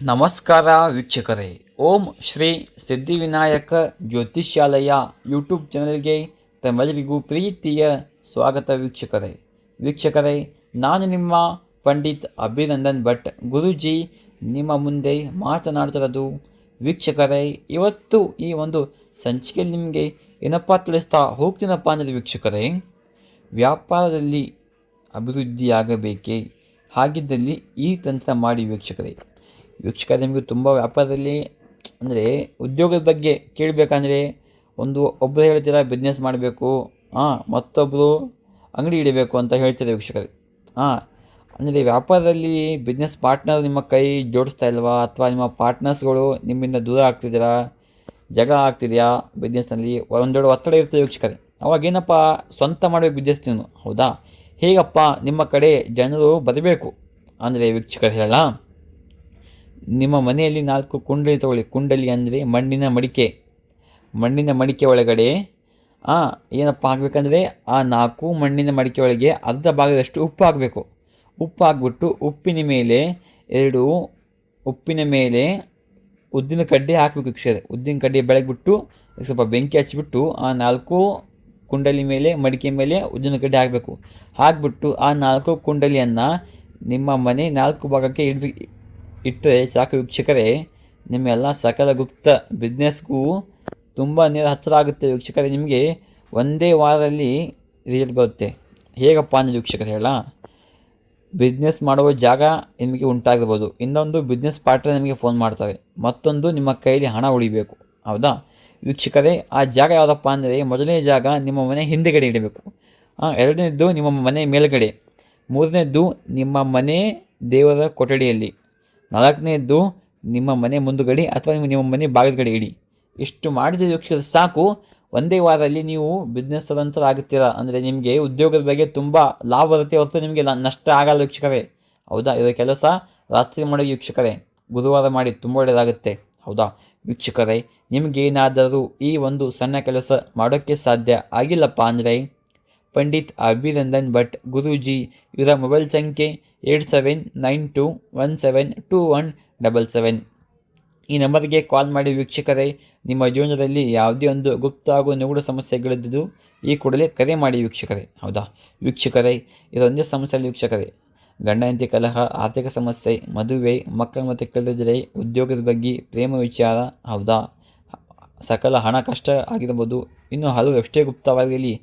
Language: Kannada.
ನಮಸ್ಕಾರ ವೀಕ್ಷಕರೇ. ಓಂ ಶ್ರೀ ಸಿದ್ಧಿವಿನಾಯಕ ಜ್ಯೋತಿಷ್ಯಾಲಯ ಯೂಟ್ಯೂಬ್ ಚಾನಲ್ಗೆ ತಮ್ಮೆಲ್ಲರಿಗೂ ಪ್ರೀತಿಯ ಸ್ವಾಗತ ವೀಕ್ಷಕರೇ. ವೀಕ್ಷಕರೇ, ನಾನು ನಿಮ್ಮ ಪಂಡಿತ್ ಅಭಿನಂದನ್ ಭಟ್. ಗುರುಜಿ, ನಿಮ್ಮ ಮುಂದೆ ಮಾತನಾಡ್ತಿರೋದು ವೀಕ್ಷಕರೇ, ಇವತ್ತು ಈ ಒಂದು ಸಂಚಿಕೆಯಲ್ಲಿ ನಿಮಗೆ ಏನಪ್ಪ ತಿಳಿಸ್ತಾ ಹೋಗ್ತೀನಪ್ಪ ಅಂದರೆ ವೀಕ್ಷಕರೇ, ವ್ಯಾಪಾರದಲ್ಲಿ ಅಭಿವೃದ್ಧಿಯಾಗಬೇಕೇ. ಹಾಗಿದ್ದಲ್ಲಿ ಈ ತಂತ್ರ ಮಾಡಿ ವೀಕ್ಷಕರೇ. ವೀಕ್ಷಕರೇ ನಿಮಗೆ ತುಂಬ ವ್ಯಾಪಾರದಲ್ಲಿ ಅಂದರೆ ಉದ್ಯೋಗದ ಬಗ್ಗೆ ಕೇಳಬೇಕಂದ್ರೆ ಒಂದು ಒಬ್ಬರು ಹೇಳ್ತೀರಾ ಬಿಸ್ನೆಸ್ ಮಾಡಬೇಕು ಹಾಂ ಮತ್ತೊಬ್ಬರು ಅಂಗಡಿ ಇಡಬೇಕು ಅಂತ ಹೇಳ್ತಾರೆ ವೀಕ್ಷಕರು? ಹಾಂ ಅಂದರೆ ವ್ಯಾಪಾರದಲ್ಲಿ ಬಿಸ್ನೆಸ್ ಪಾರ್ಟ್ನರ್ ನಿಮ್ಮ ಕೈ ಜೋಡಿಸ್ತಾ ಇಲ್ವಾ? ಅಥವಾ ನಿಮ್ಮ ಪಾರ್ಟ್ನರ್ಸ್ಗಳು ನಿಮ್ಮಿಂದ ದೂರ ಆಗ್ತಿದ್ದೀರಾ? ಜಗಳ ಆಗ್ತಿದೆಯಾ ಬಿಸ್ನೆಸ್ನಲ್ಲಿ ಒಂದೆರಡು ಒತ್ತಡ ಇರ್ತದೆ ವೀಕ್ಷಕರೇ. ಅವಾಗೇನಪ್ಪ ಸ್ವಂತ ಮಾಡಬೇಕು ಬಿಸ್ನೆಸ್ ನೀನು ಹೌದಾ? ಹೇಗಪ್ಪ ನಿಮ್ಮ ಕಡೆ ಜನರು ಬರಬೇಕು? ಅಂದರೆ ವೀಕ್ಷಕರು ಹೇಳೋಣ ನಿಮ್ಮ ಮನೆಯಲ್ಲಿ ನಾಲ್ಕು ಕುಂಡಲಿ ತಗೊಳ್ಳಿ. ಕುಂಡಲಿ ಅಂದರೆ ಮಣ್ಣಿನ ಮಡಿಕೆ. ಮಣ್ಣಿನ ಮಡಿಕೆ ಒಳಗಡೆ ಆ, ಏನಪ್ಪ ಹಾಕಬೇಕಂದ್ರೆ ಆ ನಾಲ್ಕು ಮಣ್ಣಿನ ಮಡಿಕೆ ಒಳಗೆ ಅರ್ಧ ಭಾಗದಷ್ಟು ಉಪ್ಪು ಹಾಕಬೇಕು. ಉಪ್ಪು ಹಾಕ್ಬಿಟ್ಟು ಉಪ್ಪಿನ ಮೇಲೆ ಎರಡು ಉಪ್ಪಿನ ಮೇಲೆ ಉದ್ದಿನ ಕಡ್ಡಿ ಹಾಕಬೇಕು ಕ್ಷೇತ್ರ ಉದ್ದಿನ ಕಡ್ಡಿ ಬೆಳಗ್ಬಿಟ್ಟು ಸ್ವಲ್ಪ ಬೆಂಕಿ ಹಚ್ಚಿಬಿಟ್ಟು ಆ ನಾಲ್ಕು ಕುಂಡಲಿ ಮೇಲೆ ಮಡಿಕೆ ಮೇಲೆ ಉದ್ದಿನ ಕಡ್ಡಿ ಹಾಕಬೇಕು. ಹಾಕ್ಬಿಟ್ಟು ಆ ನಾಲ್ಕು ಕುಂಡಲಿಯನ್ನು ನಿಮ್ಮ ಮನೆ ನಾಲ್ಕು ಭಾಗಕ್ಕೆ ಇಡ್ಬಿ ಇಟ್ಟರೆ ಸಾಕು ವೀಕ್ಷಕರೇ. ನಿಮ್ಮೆಲ್ಲ ಸಕಲ ಗುಪ್ತ ಬಿಸ್ನೆಸ್ಗೂ ತುಂಬ ನೇರ ಹತ್ತಿರ ಆಗುತ್ತೆ ವೀಕ್ಷಕರೇ. ನಿಮಗೆ ಒಂದೇ ವಾರದಲ್ಲಿ ರಿಸಲ್ಟ್ ಬರುತ್ತೆ. ಹೇಗಪ್ಪ ಅಂದರೆ ವೀಕ್ಷಕರು ಹೇಳ. ಬಿಸ್ನೆಸ್ ಮಾಡುವ ಜಾಗ ನಿಮಗೆ ಉಂಟಾಗಿರ್ಬೋದು. ಇನ್ನೊಂದು ಬಿಸ್ನೆಸ್ ಪಾರ್ಟ್ನರ್ ನಿಮಗೆ ಫೋನ್ ಮಾಡ್ತಾರೆ. ಮತ್ತೊಂದು ನಿಮ್ಮ ಕೈಲಿ ಹಣ ಉಳಿಬೇಕು. ಹೌದಾ? ವೀಕ್ಷಕರೇ, ಆ ಜಾಗ ಯಾವುದಪ್ಪ ಅಂದರೆ ಮೊದಲನೇ ಜಾಗ ನಿಮ್ಮ ಮನೆ ಹಿಂದೆಗಡೆ ಇಡಬೇಕು. ಎರಡನೇದ್ದು ನಿಮ್ಮ ಮನೆ ಮೇಲುಗಡೆ. ಮೂರನೇದ್ದು ನಿಮ್ಮ ಮನೆ ದೇವರ ಕೊಠಡಿಯಲ್ಲಿ. ನಾಲ್ಕನೇದ್ದು ನಿಮ್ಮ ಮನೆ ಮುಂದುಗಡೆ ಅಥವಾ ನಿಮ್ಮ ನಿಮ್ಮ ಮನೆ ಬಾಗಿಲುಗಡೆ ಇಡಿ. ಇಷ್ಟು ಮಾಡಿದ ವೀಕ್ಷಕರು ಸಾಕು. ಒಂದೇ ವಾರದಲ್ಲಿ ನೀವು ಬಿಸ್ನೆಸ್ ಆಗುತ್ತೀರಾ ಅಂದರೆ ನಿಮಗೆ ಉದ್ಯೋಗದ ಬಗ್ಗೆ ತುಂಬ ಲಾಭ ಬರುತ್ತೆ ಹೊರತು ನಿಮಗೆ ನಷ್ಟ ಆಗಲ್ಲ ವೀಕ್ಷಕರೇ. ಹೌದಾ? ಇದರ ಕೆಲಸ ರಾತ್ರಿ ಮಾಡೋ ವೀಕ್ಷಕರೇ. ಗುರುವಾರ ಮಾಡಿ ತುಂಬ ಒಳ್ಳೆಯದಾಗುತ್ತೆ. ಹೌದಾ? ವೀಕ್ಷಕರೇ ನಿಮಗೇನಾದರೂ ಈ ಒಂದು ಸಣ್ಣ ಕೆಲಸ ಮಾಡೋಕ್ಕೆ ಸಾಧ್ಯ ಆಗಿಲ್ಲಪ್ಪ ಅಂದರೆ ಪಂಡಿತ್ ಅಭಿನಂದನ್ ಭಟ್, ಗುರೂಜಿ, ಇವರ ಮೊಬೈಲ್ ಸಂಖ್ಯೆ eight seven nine two one seven two one double seven. ಈ ನಂಬರ್ಗೆ ಕಾಲ್ ಮಾಡಿ ವೀಕ್ಷಕರೇ, ನಿಮ್ಮ ಜೀವನದಲ್ಲಿ ಯಾವುದೇ ಒಂದು ಗುಪ್ತ ಹಾಗೂ ನಿಗೂಢ ಸಮಸ್ಯೆಗಳಿದ್ದು ಈ ಕೂಡಲೇ ಕರೆ ಮಾಡಿ ವೀಕ್ಷಕರೇ. ಹೌದಾ? ವೀಕ್ಷಕರೇ, ಇದೊಂದೇ ಸಮಸ್ಯೆಯಲ್ಲಿ ವೀಕ್ಷಕರೇ. ಗಂಡ ಹೆಂಡತಿ ಕಲಹ, ಆರ್ಥಿಕ ಸಮಸ್ಯೆ, ಮದುವೆ, ಮಕ್ಕಳ ಮತ್ತು ಕಳೆದರೆ ಉದ್ಯೋಗದ ಬಗ್ಗೆ ಪ್ರೇಮ ವಿಚಾರ, ಹೌದಾ? ಸಕಲ ಹಣ ಕಷ್ಟ ಆಗಿರ್ಬೋದು ಇನ್ನು ಹಲವು ಎಷ್ಟೇ ಗುಪ್ತವಾಗಿರಲಿ